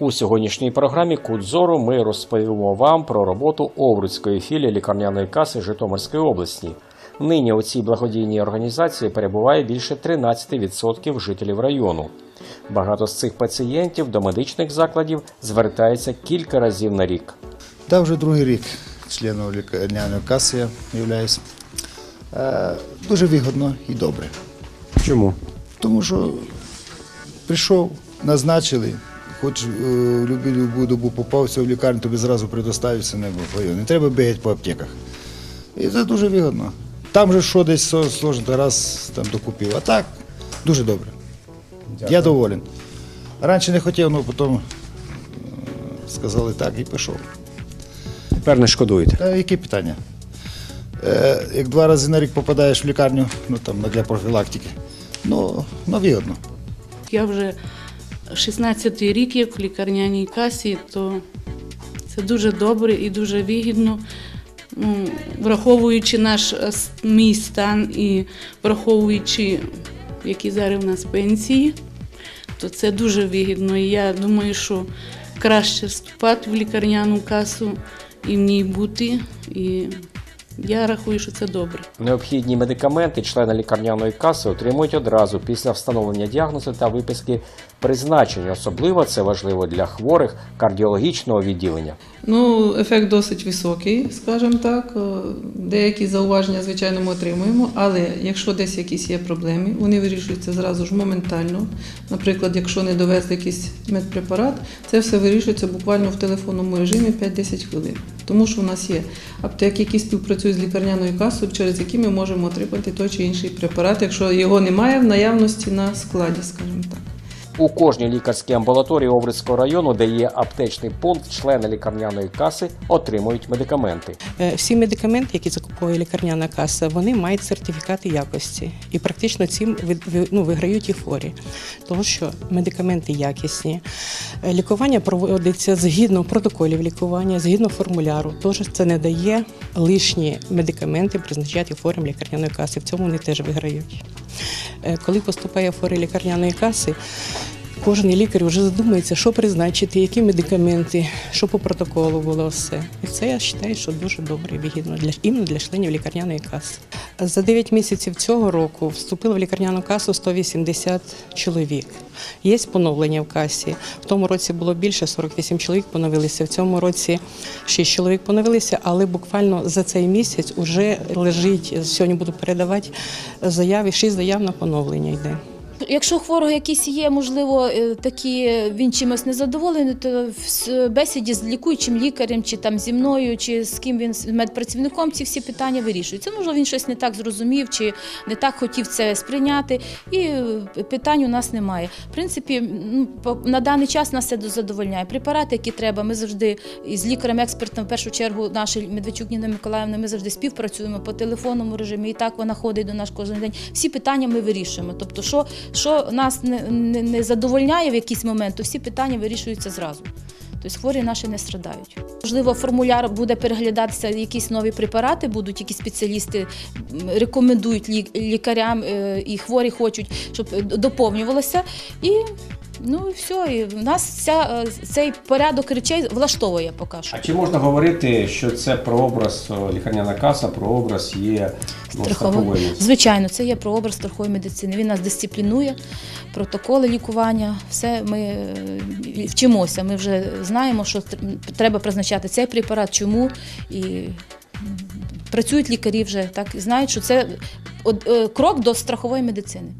У сьогоднішній програмі Кут зору ми розповімо вам про роботу Овруцької філії лікарняної каси Житомирської області. Нині у цій благодійній організації перебуває більше 13% жителів району. Багато з цих пацієнтів до медичних закладів звертаються кілька разів на рік. Та вже другий рік членом лікарняної каси я являюсь. Е, Дуже вигідно і добре. Чому? Тому що прийшов, назначили, хоч е, в любу любу добу попався в лікарню, тобі зразу предоставиться небо твоє. Не треба бігати по аптеках. І це дуже вигідно. Там же що десь сложно, раз там докупив. А так, дуже добре. Я доволен. Раніше не хотів, але потім е, сказали так і пішов. Тепер не шкодуєте. Та які питання? Е, як два рази на рік попадаєш в лікарню, ну там для профілактики, ну, ну вигідно. Я вже 16-й рік як в лікарняній касі, то це дуже добре і дуже вигідно. Ну, враховуючи наш е, мій стан і враховуючи, які зараз у нас пенсії, то це дуже вигідно. І я думаю, що краще вступати в лікарняну касу і в ній бути. І я рахую, що це добре. Необхідні медикаменти члени лікарняної каси отримують одразу після встановлення діагнозу та виписки призначення. Особливо це важливо для хворих кардіологічного відділення. Ну, ефект досить високий, скажімо так. Деякі зауваження, звичайно, ми отримуємо, але якщо десь якісь є проблеми, вони вирішуються зразу ж моментально. Наприклад, якщо не довезли якийсь медпрепарат, це все вирішується буквально в телефонному режимі 5-10 хвилин. Тому що у нас є аптеки, які співпрацюють з лікарняною касою, через які ми можемо отримати той чи інший препарат, якщо його немає в наявності на складі, скажімо так. У кожній лікарській амбулаторії Овруцького району, де є аптечний пункт, члени лікарняної каси отримують медикаменти. Е, Всі медикаменти, які закуповує лікарняна каса, вони мають сертифікати якості і практично цим ну, виграють і хворі, тому що медикаменти якісні. Е, Лікування проводиться згідно протоколів лікування, згідно формуляру. Тож це не дає лишні медикаменти призначати хворим лікарняної каси. В цьому вони теж виграють. Е, Коли поступає хворий лікарняної каси, Кожен лікар вже задумується, що призначити, які медикаменти, що по протоколу було все. І це я вважаю, що дуже добре і вигідно для іменно для членів лікарняної каси. За 9 місяців цього року вступило в лікарняну касу 180 чоловік. Є поновлення в касі. В тому році було більше 48 чоловік поновилися. В цьому році 6 чоловік поновилися, але буквально за цей місяць вже лежить. Сьогодні буду передавати заяви. 6 заяв на поновлення йде. Якщо у хворого якісь є, можливо, е, такі він чимось незадоволений, то в бесіді з лікуючим лікарем, чи там зі мною, чи з ким він з медпрацівником, ці всі питання вирішуються. Можливо, він щось не так зрозумів, чи не так хотів це сприйняти, і е, питань у нас немає. В принципі, ну, на даний час нас це задовольняє. Препарати, які треба, ми завжди із лікарем-експертом, в першу чергу, нашою Медведчук Ніна Миколаївна, ми завжди співпрацюємо по телефонному режимі. І так вона ходить до нас кожен день. Всі питання ми вирішуємо. Тобто, що, що нас не, не, не задовольняє в якийсь момент, то всі питання вирішуються зразу. Тобто хворі наші не страдають. Можливо, формуляр буде переглядатися, якісь нові препарати будуть, які спеціалісти рекомендують лі- лікарям е, і хворі хочуть, щоб доповнювалося. І ну і все. І в нас ця, е, цей порядок речей влаштовує поки що. А чи можна говорити, що це прообраз о, лікарняна каса, прообраз є ну, страхової? Звичайно, це є прообраз страхової медицини. Він нас дисциплінує, протоколи лікування, все ми е, вчимося. Ми вже знаємо, що треба призначати цей препарат, чому і працюють лікарі вже так і знають, що це е, крок до страхової медицини.